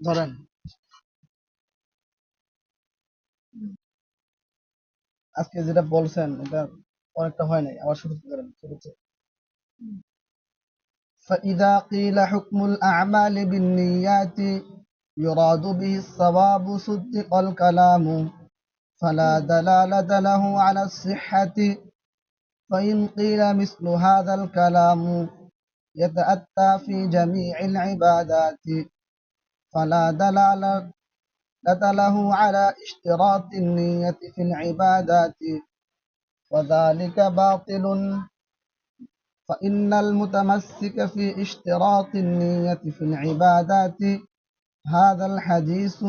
ধরেন আজকে যেটা বলছেন এটা অনেকটা হয় নাই আবার শুরু করেন শুরুতে فإذا قيل حكم الأعمال بالنيات يراد به الصواب صدق الكلام فلا دلالة له على الصحة فإن قيل مثل هذا الكلام يتأتى في جميع العبادات فلا دلالة له على اشتراط النية في العبادات وذلك باطل فإن المتمسك في اشتراط النية في العبادات هذا الحديث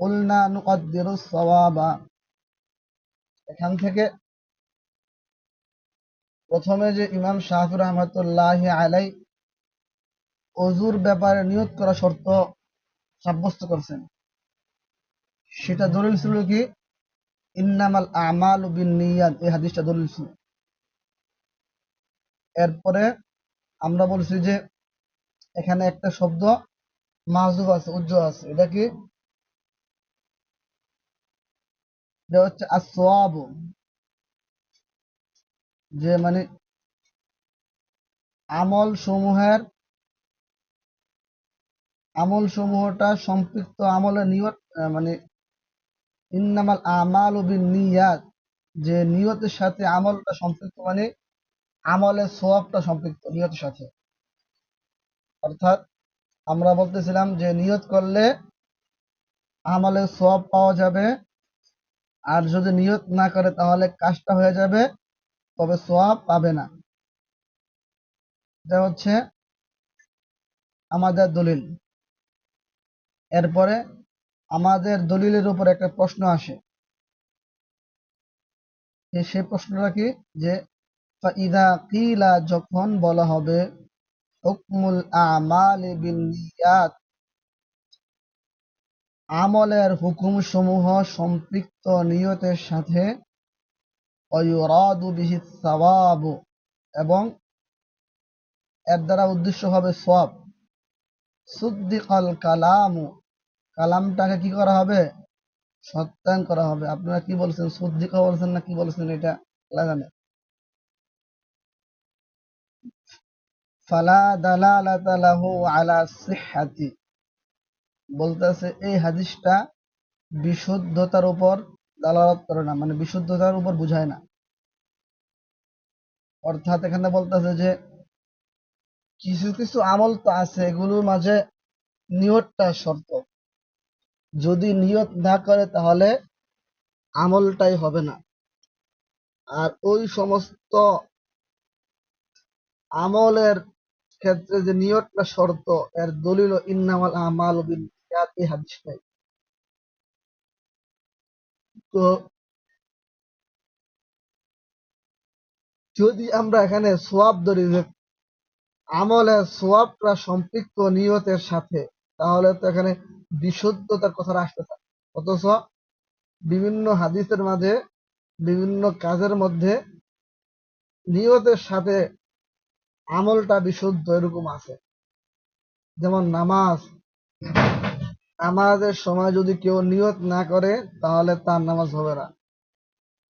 قلنا نقدر الصواب এখান থেকে প্রথমে যে ইমাম শাহি রহমতুল্লাহ আলাই অজুর ব্যাপারে নিয়োগ করা শর্ত সাব্যস্ত করছেন। সেটা দলিল ছিল কি? ইন্নামাল আমাল বিন এই হাদিসটা দলিল ছিল। এরপরে আমরা বলছি যে এখানে একটা শব্দ মাহজুব আছে, উজ্জ্বল আছে। এটা কি? হচ্ছে আসওয়াব যে মানে আমল সমূহের আমল সমূহটা সম্পৃক্ত আমলের নিয়ত মানে ইন্নামাল আমাল বিন নিয়াত যে নিয়তের সাথে আমলটা সম্পৃক্ত মানে আমলের সোয়াবটা সম্পৃক্ত নিয়তের সাথে। অর্থাৎ আমরা বলতেছিলাম যে নিয়ত করলে আমলের সোয়াব পাওয়া যাবে, আর যদি নিয়ত না করে তাহলে কাজটা হয়ে যাবে তবে সোয়াব পাবে না। এটা হচ্ছে আমাদের দলিল। এরপরে আমাদের দলিলের উপর একটা প্রশ্ন আসে। সেই প্রশ্নটা কি? যে ইদা কিলা যখন বলা হবে, হুকমুল আমাল আমলের হুকুম সমূহ সম্পৃক্ত নিয়তের সাথে এবং এর দ্বারা উদ্দেশ্য হবে সব সুদ্দিকাল কালামু কালামটাকে কি করা হবে? সত্যায়ন করা হবে। আপনারা কি বলছেন? সুদ্দিকা বলছেন না কি বলছেন এটা সিহহাতি বলতেছে এই হাদিসটা বিশুদ্ধতার উপর দালালত করে না মানে বিশুদ্ধতার উপর বুঝায় না। অর্থাৎ এখানে বলতেছে যে, কিছু কিছু আমল তো আছে, এগুলোর মাঝে নিয়তটা শর্ত। যদি নিয়ত না করে, তাহলে আমলটাই হবে না। আর ওই সমস্ত আমলের ক্ষেত্রে যে নিয়তটা শর্ত, এর দলিল ইন্নামাল আমাল এই হাদিসটাই যদি আমরা এখানে সোয়াব ধরি যে আমলের সোয়াবটা সম্পৃক্ত নিয়তের সাথে, তাহলে তো এখানে বিশুদ্ধতার কথা আসতে থাকে অথচ বিভিন্ন হাদিসের মাঝে, বিভিন্ন কাজের মধ্যে নিয়তের সাথে আমলটা বিশুদ্ধ এরকম আছে। যেমন নামাজ নামাজের সময় যদি কেউ নিয়ত না করে তাহলে তার নামাজ হবে না।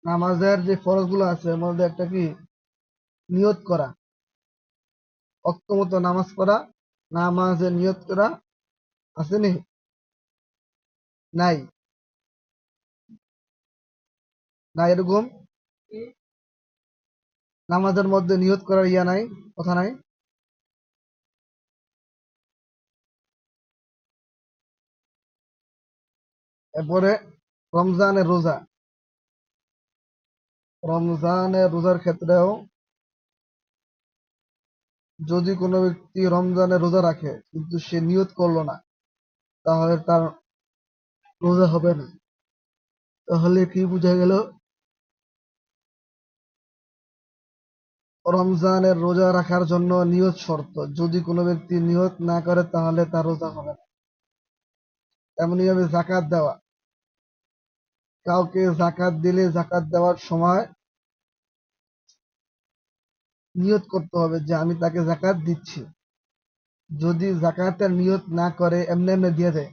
নামাজের যে ফরজগুলো আছে এর মধ্যে একটা কি? নিয়ত করা। অক্ষমত নামাজ পড়া নামাজে নিয়ত করা আসেনি নাই। না এরকম? নামাজের মধ্যে নিয়ত করার ইয়া নাই কথা নাই? এরপরে রমজানের রোজা। রমজানের রোজার ক্ষেত্রেও যদি কোনো ব্যক্তি রমজানের রোজা রাখে, কিন্তু সে নিয়ত করল না, তাহলে তার রোজা হবে না। তাহলে কি বোঝা গেল? রমজানের রোজা রাখার জন্য নিয়ত শর্ত, যদি কোনো ব্যক্তি নিয়ত না করে, তাহলে তার রোজা হবে না। এমনি ভাবে জাকাত দেওয়া। কাউকে জাকাত দিলে জাকাত দেওয়ার সময় নিয়ত করতে হবে যে আমি তাকে জাকাত দিচ্ছি। যদি জাকাতের নিয়ত না করে, এমনি এমনি দিয়ে দেয়,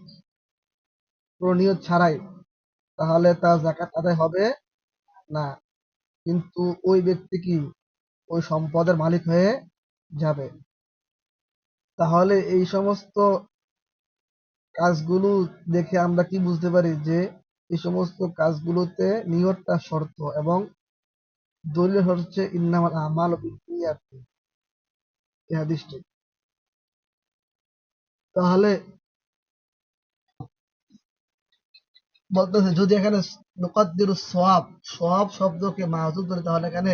কোনো নিয়ত ছাড়াই, তাহলে তার জাকাত আদায় হবে না। কিন্তু ওই ব্যক্তি কি? ওই সম্পদের মালিক হয়ে যাবে। তাহলে এই সমস্ত কাজগুলো দেখে আমরা কি বুঝতে পারি? যে এই সমস্ত কাজগুলোতে নিয়তটা শর্ত এবং দলিল হচ্ছে ইন্নামাল আমাল বিনিয়াত। এই হাদিসটি। তাহলে বলতেছে, যদি এখানে নুকাদ্দিরু সওয়াব সওয়াব শব্দকে মাহজুব ধরে তাহলে এখানে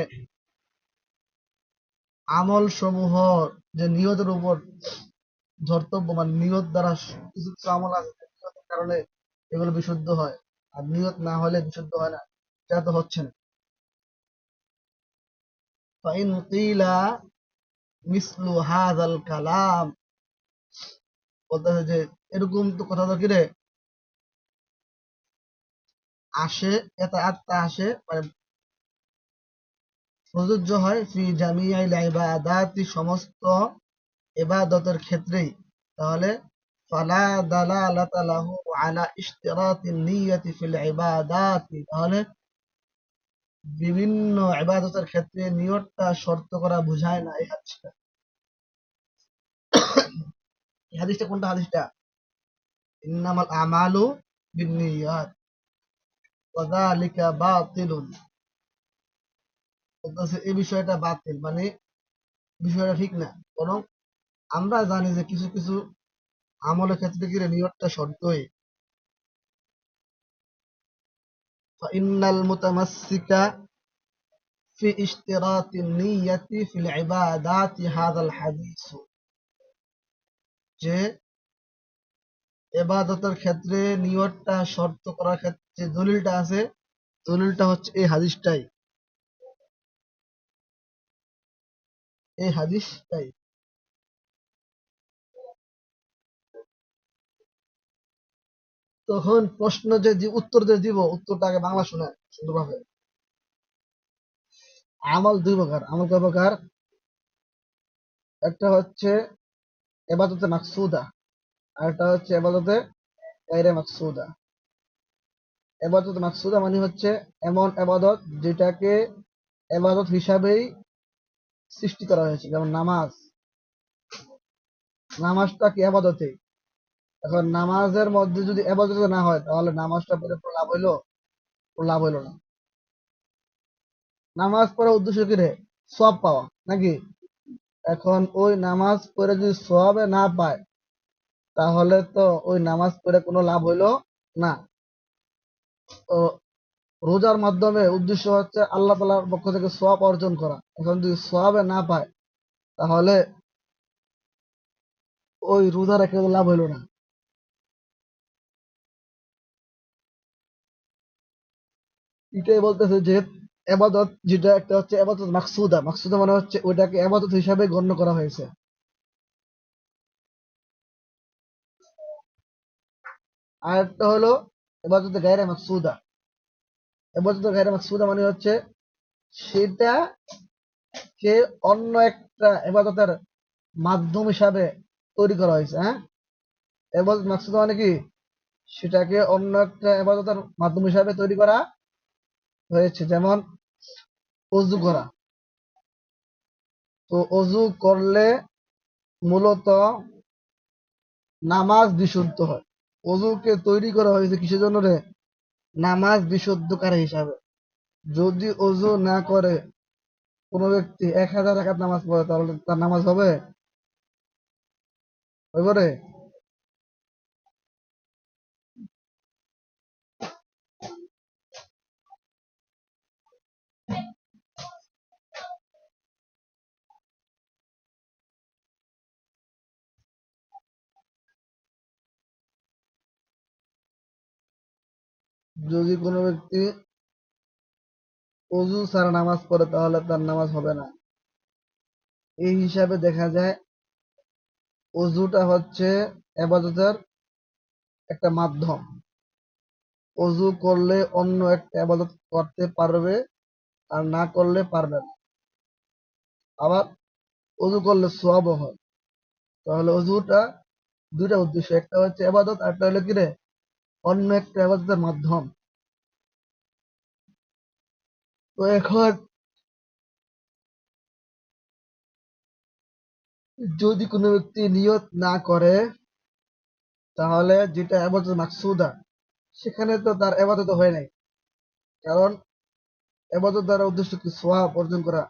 আমল সমূহ যে নিয়তের উপর ধর্তব্য মানে নিয়ত দ্বারা কিছু কিছু আমল আছে কারণে এগুলো বিশুদ্ধ হয়। আর নিয়ত না হলে বিশুদ্ধ হয় না, এটা তো হচ্ছে না। বলতেছে যে, এরকম তো কথা তো আসে, এটা আত্মা আসে মানে প্রযোজ্য হয় ফি ইবাদাতি সমস্ত এবাদতের ক্ষেত্রেই। তাহলে ফালা দালালাতা লাহু আলা ইশতিরাতিন নিয়তি ফিল ইবাদাতি তাহলে বিভিন্ন ইবাদতের ক্ষেত্রে নিয়তটা শর্ত করা বোঝায় না এই হাদিসটা। এই হাদিসটা কোনটা? হাদিসটা ইন্নামাল আমালু বিন্নিয়াত, ওয়া যালিকা বাতিলুন। এই বিষয়টা বাতিল মানে বিষয়টা ঠিক না। বরং আমরা জানি যে কিছু কিছু ফাইন্নাল মুতামাসসিকা ফি ফিল ইবাদাতি হাদাল হাদিস। যে এবাদতের ক্ষেত্রে নিয়তটা শর্ত করার ক্ষেত্রে দলিলটা আছে, দলিলটা হচ্ছে এই হাদিসটাই। এই হাদিসটাই। তখন প্রশ্ন যে উত্তর যে দিব, উত্তরটা আগে বাংলা শোনা সুন্দরভাবে। আমল দুই প্রকার। আমল কয় প্রকার? একটা হচ্ছে এবাদতে মাকসুদা, আর একটা হচ্ছে এবাদতে গায়রে মাকসুদা। এবাদত মাকসুদা মানে হচ্ছে এমন এবাদত যেটাকে এবাদত হিসাবেই সৃষ্টি করা হয়েছে, যেমন নামাজ। নামাজটা কি এবাদতে? এখন নামাজের মধ্যে যদি এবাদত না হয়, তাহলে নামাজটা পড়ে লাভ হইল? লাভ হইল না। নামাজ পড়ার উদ্দেশ্য কি রে? সব পাওয়া, নাকি? এখন ওই নামাজ পড়ে যদি সবে না পায়, তাহলে তো ওই নামাজ পড়ে কোনো লাভ হইল না। তো রোজার মাধ্যমে উদ্দেশ্য হচ্ছে আল্লাহ তালার পক্ষ থেকে সব অর্জন করা। এখন যদি সবে না পায়, তাহলে ওই রোজা রেখে লাভ হইল না। এটাই বলতেছে যে এবাদত যেটা একটা হচ্ছে এবাদত মাকসুদা। মাকসুদা মানে হচ্ছে ওইটাকে এবাদত হিসাবে গণ্য করা হয়েছে। আর একটা হলো এবাদত গায়রে মাকসুদা। এবাদত গায়রে মাকসুদা মানে হচ্ছে সেটা কে অন্য একটা এবাদতের মাধ্যম হিসাবে তৈরি করা হয়েছে হ্যাঁ? এবাদত মাকসুদা মানে কি? সেটাকে অন্য একটা এবাদতের মাধ্যম হিসাবে তৈরি করা হয়েছে, যেমন অজু করা। তো অজু করলে মূলত নামাজ বিশুদ্ধ হয়। অজুকে তৈরি করা হয়েছে কিসের জন্য রে? নামাজ বিশুদ্ধকারী হিসাবে। যদি অজু না করে কোনো ব্যক্তি এক হাজার রাকাত নামাজ পড়ে, তাহলে তার নামাজ হবে? হইব যদি কোনো ব্যক্তি অজু ছাড়া নামাজ পড়ে, তাহলে তার নামাজ হবে না। এই হিসাবে দেখা যায়, অজুটা হচ্ছে এবাদতের একটা মাধ্যম। অজু করলে অন্য একটা আবাদত করতে পারবে, আর না করলে পারবে না। আবার অজু করলে সোয়াবও হয়। তাহলে অজুটা দুইটা উদ্দেশ্য, একটা হচ্ছে এবাদত, আর একটা হলো কি রে? অন্য একটা এবাদতের মাধ্যম। তো এখন যদি কোনো ব্যক্তি নিয়ত না করে, তাহলে যেটা এবাদত মাকসুদা, সেখানে তো তার এবাদত হয় নাই। কারণ এবাদত দ্বারা উদ্দেশ্য কি সোয়াব অর্জন করা?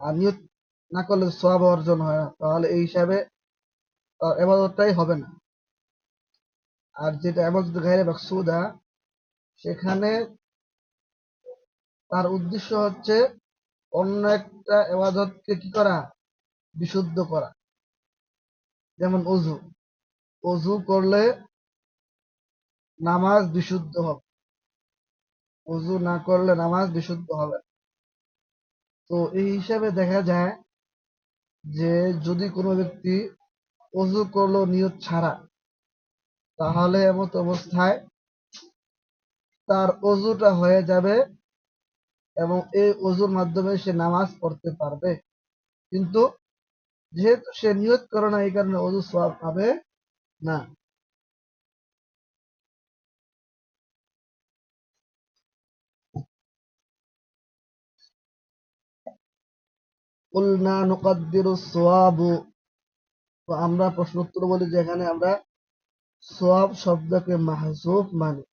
আর নিয়ত না করলে সোয়াব অর্জন হয় না। তাহলে এই হিসাবে তার এবাদতটাই হবে না। আর যেটা এবাদত গাইরে মাকসুদা, সেখানে তার উদ্দেশ্য হচ্ছে অন্য একটা এবাদতকে কি করা? বিশুদ্ধ করা। যেমন অজু। অজু করলে নামাজ বিশুদ্ধ হবে। অজু না করলে নামাজ বিশুদ্ধ হবে তো এই হিসাবে দেখা যায় যে যদি কোনো ব্যক্তি অজু করল নিয়ত ছাড়া তাহলে এমত অবস্থায় তার অজুটা হয়ে যাবে এবং এই অজুর মাধ্যমে সে নামাজ পড়তে পারবে। কিন্তু যেহেতু সে নিয়ত করে না, এই কারণে অজু সওয়াব পাবে না। আমরা প্রশ্ন উত্তর বলি যেখানে আমরা সোয়াব শব্দকে মাহজুফ মানি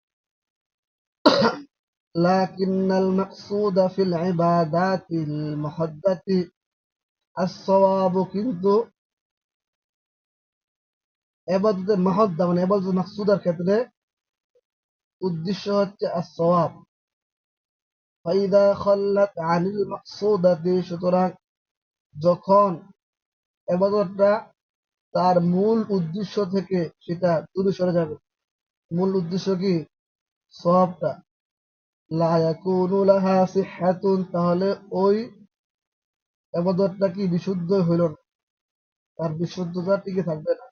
لكن المقصود في العبادات المحدة الصواب কিন্তু এবাদতের মহদ্দা মানে এবাদত মাকসুদার ক্ষেত্রে উদ্দেশ্য হচ্ছে as-সওয়াব ফাইদা খাল্লাত আনিল মাকসুদাতি সুতরাং যখন এবাদতটা তার মূল উদ্দেশ্য থেকে সেটা দূরে সরে যাবে। মূল উদ্দেশ্য কি? সবটা তাহলে ওই কি বিশুদ্ধ হইল না? তার বিশুদ্ধতা টিকে থাকবে না।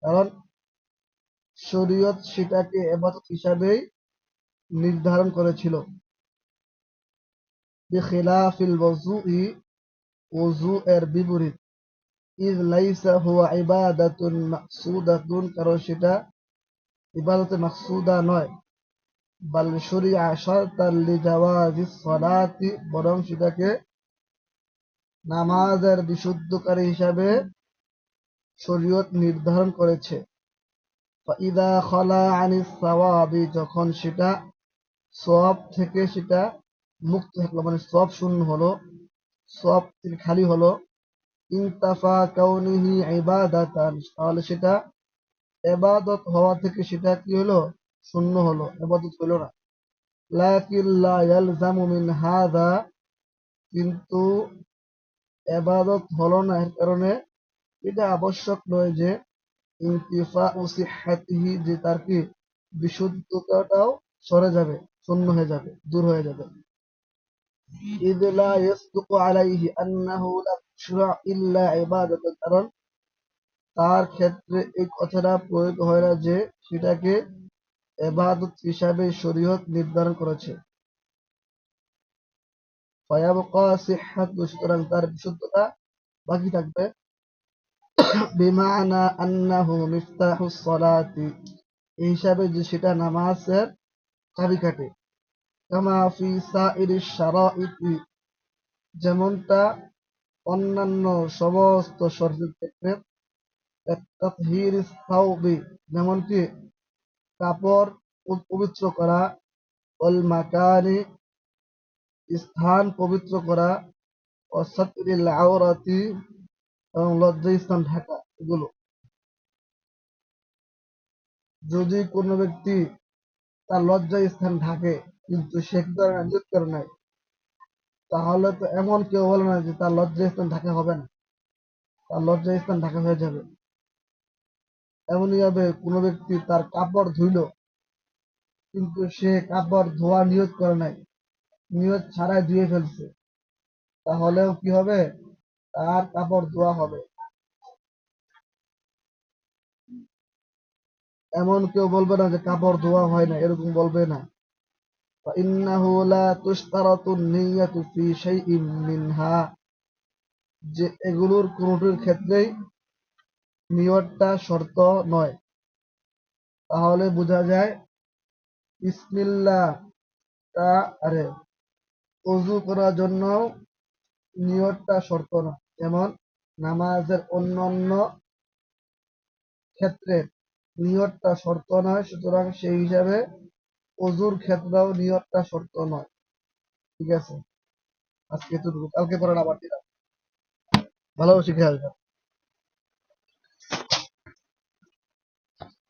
কারণ শরীয়ত সেটাকে এবাদত হিসাবেই নির্ধারণ করেছিল। ওযুই ওযু এর বিপরীত শারতান লিজাওয়াজিস সালাতি বরং সেটাকে নামাজের বিশুদ্ধকারী হিসাবে শরীয়ত নির্ধারণ করেছে। ফাইদা খলা আনিস সাওয়াবি যখন সেটা সওয়াব থেকে সেটা মুক্ত থাকল মানে সওয়াব শূন্য হলো, সব খালি হলো। ইনতাফা কাউনিহি ইবাদাতান, তাহলে সেটা এবাদত হওয়া থেকে সেটা কি হলো? শূন্য হলো এবাদত হলো না। হাযা কিন্তু এবাদত হলো না, এর কারণে এটা আবশ্যক নয় যে ইনতিফা সিহহাতিহি যে তার কি বিশুদ্ধতাটাও সরে যাবে, শূন্য হয়ে যাবে, দূর হয়ে যাবে। إذ لا يصدق عليه أنه لم يشرع إلا عبادة কারণ তার ক্ষেত্রে এই কথাটা প্রয়োগ হয় না যে সেটাকে এবাদত হিসাবে শরীয়ত নির্ধারণ করেছে ফায়াবকা সিহহাতু সুতরাং তার বিশুদ্ধতা বাকি থাকবে বিমানা আন্নাহু মিফতাহুস সালাতি এই হিসাবে যে সেটা নামাজের চাবিকাঠি যেমনটা অন্যান্য সমস্ত শর্তের ক্ষেত্রে যেমনটি কাপড় পবিত্র করা অল মাকানি, স্থান পবিত্র করা, ও সাতরিল আওরাতি এবং লজ্জা স্থান ঢাকা, এগুলো। যদি কোনো ব্যক্তি তার লজ্জা স্থান ঢাকে কিন্তু সে কি করে না নিয়ত করে নাই। তাহলে তো এমন কেউ বলে না যে তার লজ্জা স্থান ঢাকা হবে না। তার লজ্জা স্থান ঢাকা হয়ে যাবে। এমনই ভাবে কোনো ব্যক্তি তার কাপড় ধুইল, কিন্তু সে কাপড় ধোয়া নিয়ত করে নাই। নিয়ত ছাড়াই ধুয়ে ফেলছে। তাহলেও কি হবে? তার কাপড় ধোয়া হবে। এমন কেউ বলবে না যে কাপড় ধোয়া হয় না, এরকম বলবে না। فإنه لا تشترط النية في شيء منها যে এগুলোর কোনোটির ক্ষেত্রেই নিয়তটা শর্ত নয় তাহলে বোঝা যায় বিসমিল্লাহ তা আরে অজু করার জন্য নিয়তটা শর্ত না যেমন নামাজের অন্যান্য ক্ষেত্রে নিয়তটা শর্ত নয় সুতরাং সেই হিসাবে অজুর ক্ষেত্রেও নিয়তটা শর্ত নয়। ঠিক আছে? আজকে এতটুকু। কালকে পড়ার আবার দিলাম। ভালোবাসি আসবেন